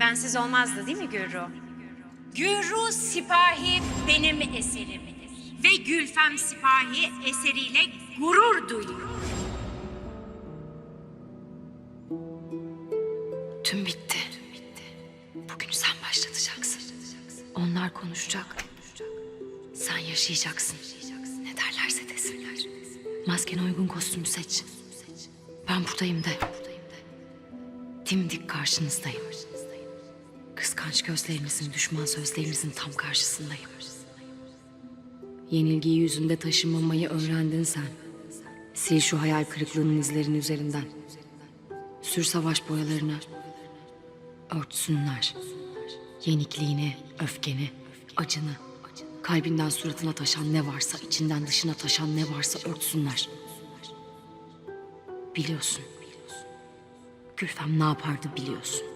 Bensiz olmazdı değil mi Gürru? Gürru Sipahi benim eserimdir. Ve Gülfem Sipahi eseriyle gurur duyuyor. Tüm bitti. Bugün sen başlatacaksın. Onlar konuşacak. Sen yaşayacaksın. Ne derlerse desinler. Maskene uygun kostümü seç. Ben buradayım de. Dimdik karşınızdayım. Kıskanç gözlerinizin, düşman sözlerinizin tam karşısındayım. Yenilgiyi yüzünde taşımamayı öğrendin sen. Sil şu hayal kırıklığının izlerini üzerinden. Sür savaş boyalarını. Örtsünler. Yenikliğini, öfkeni, acını. Kalbinden suratına taşan ne varsa, içinden dışına taşan ne varsa örtsünler. Biliyorsun. Gülfem ne yapardı biliyorsun.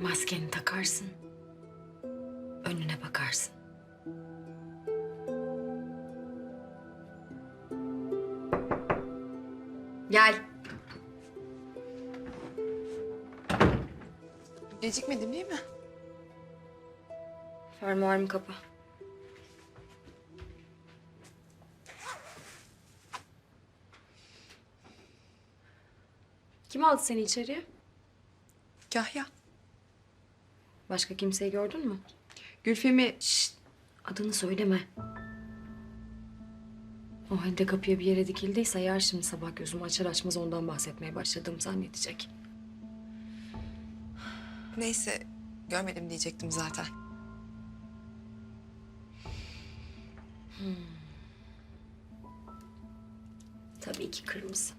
Maskeni takarsın. Önüne bakarsın. Gel. Gecikmedim değil mi? Fermuarımı kapa. Kim aldı seni içeriye? Kahya. Başka kimseyi gördün mü? Gülfem'i Şşt, adını söyleme. O halde kapıya bir yere dikildiyse yer şimdi sabah gözümü açar açmaz ondan bahsetmeye başladığımı zannedecek. neyse görmedim diyecektim zaten. Tabii ki kırmızı.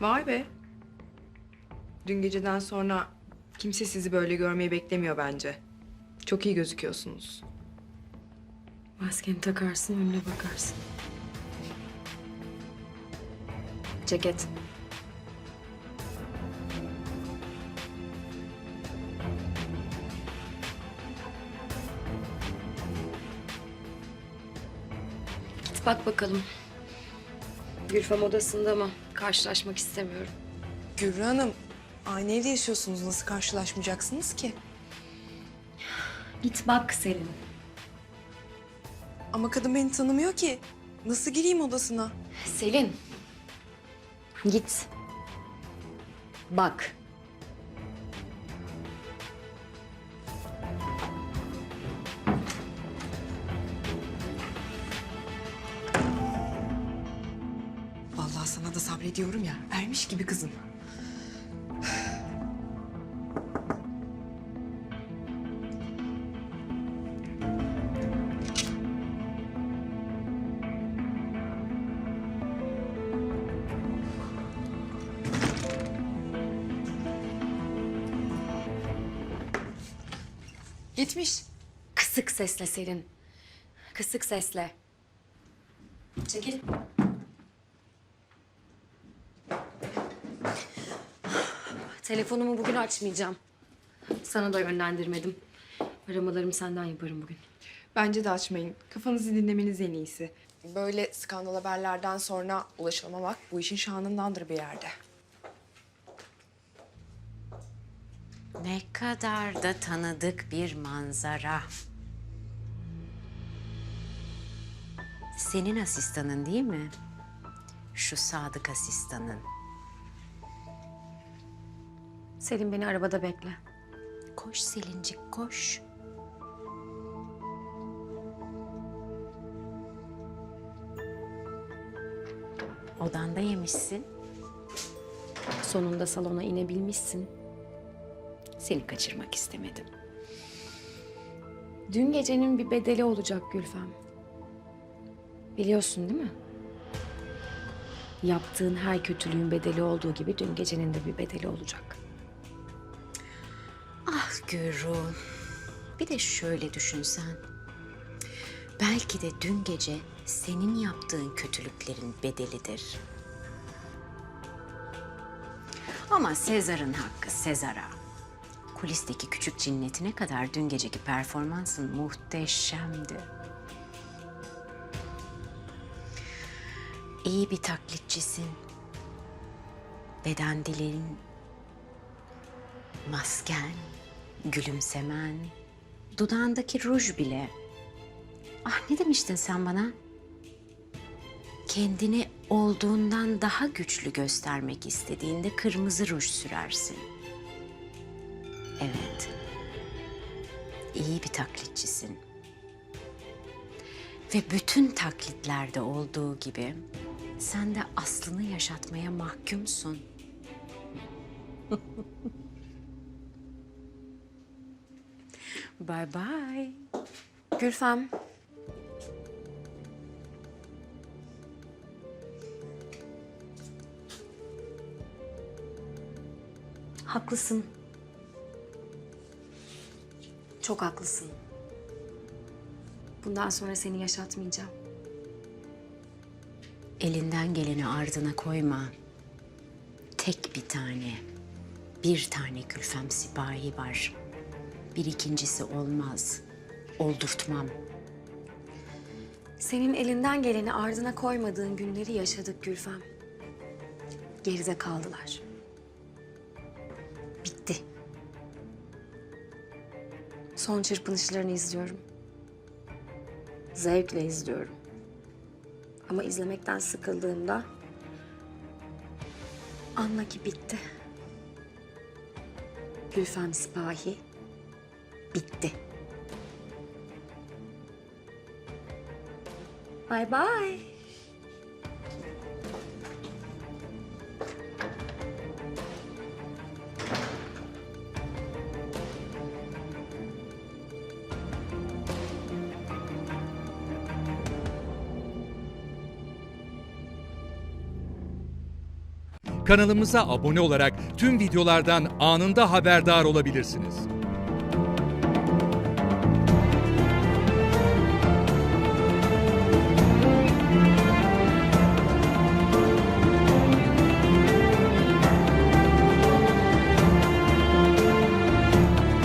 Vay be. Dün geceden sonra kimse sizi böyle görmeyi beklemiyor bence. Çok iyi gözüküyorsunuz. Maskeni takarsın, önüne bakarsın. Ceket. Git bak bakalım. Gülfem odasında mı? Karşılaşmak istemiyorum. Gürü Hanım, aynı evde yaşıyorsunuz. Nasıl karşılaşmayacaksınız ki? Git bak Selin. Ama kadın beni tanımıyor ki. Nasıl gireyim odasına? Selin. Git. Bak. Sabrediyorum ya. Ermiş gibi kızım. Gitmiş. Kısık sesle Selin. Kısık sesle. Çekil. Telefonumu bugün açmayacağım. Sana da yönlendirmedim. Aramalarımı senden yaparım bugün. Bence de açmayın. Kafanızı dinlemeniz en iyisi. Böyle skandal haberlerden sonra ulaşılamamak bu işin şanındandır bir yerde. Ne kadar da tanıdık bir manzara. Senin asistanın değil mi? Şu sadık asistanın. Selin beni arabada bekle. Koş Selincik koş. Odanda yemişsin. Sonunda salona inebilmişsin. Seni kaçırmak istemedim. Dün gecenin bir bedeli olacak Gülfem. Biliyorsun değil mi? Yaptığın her kötülüğün bedeli olduğu gibi dün gecenin de bir bedeli olacak. Gürru. Bir de şöyle düşünsen. Belki de dün gece senin yaptığın kötülüklerin bedelidir. Ama Sezar'ın hakkı Sezar'a. Kulisteki küçük cinnetine kadar dün geceki performansın muhteşemdi. İyi bir taklitçisin. Beden dilin, masken, gülümsemen, dudağındaki ruj bile. Ah ne demiştin sen bana? Kendini olduğundan daha güçlü göstermek istediğinde kırmızı ruj sürersin. Evet. İyi bir taklitçisin. Ve bütün taklitlerde olduğu gibi sen de aslını yaşatmaya mahkumsun. bye bye. Gülfem. Haklısın. Çok haklısın. Bundan sonra seni yaşatmayacağım. Elinden geleni ardına koyma. Tek bir tane, bir tane Gülfem sipahi var. Bir ikincisi olmaz. Oldurtmam. Senin elinden geleni ardına koymadığın günleri yaşadık Gülfem. Geride kaldılar. Bitti. Son çırpınışlarını izliyorum. Zevkle izliyorum. Ama izlemekten sıkıldığımda anla ki bitti. Gülfem Sipahi bitti. Bye bye. Kanalımıza abone olarak tüm videolardan anında haberdar olabilirsiniz.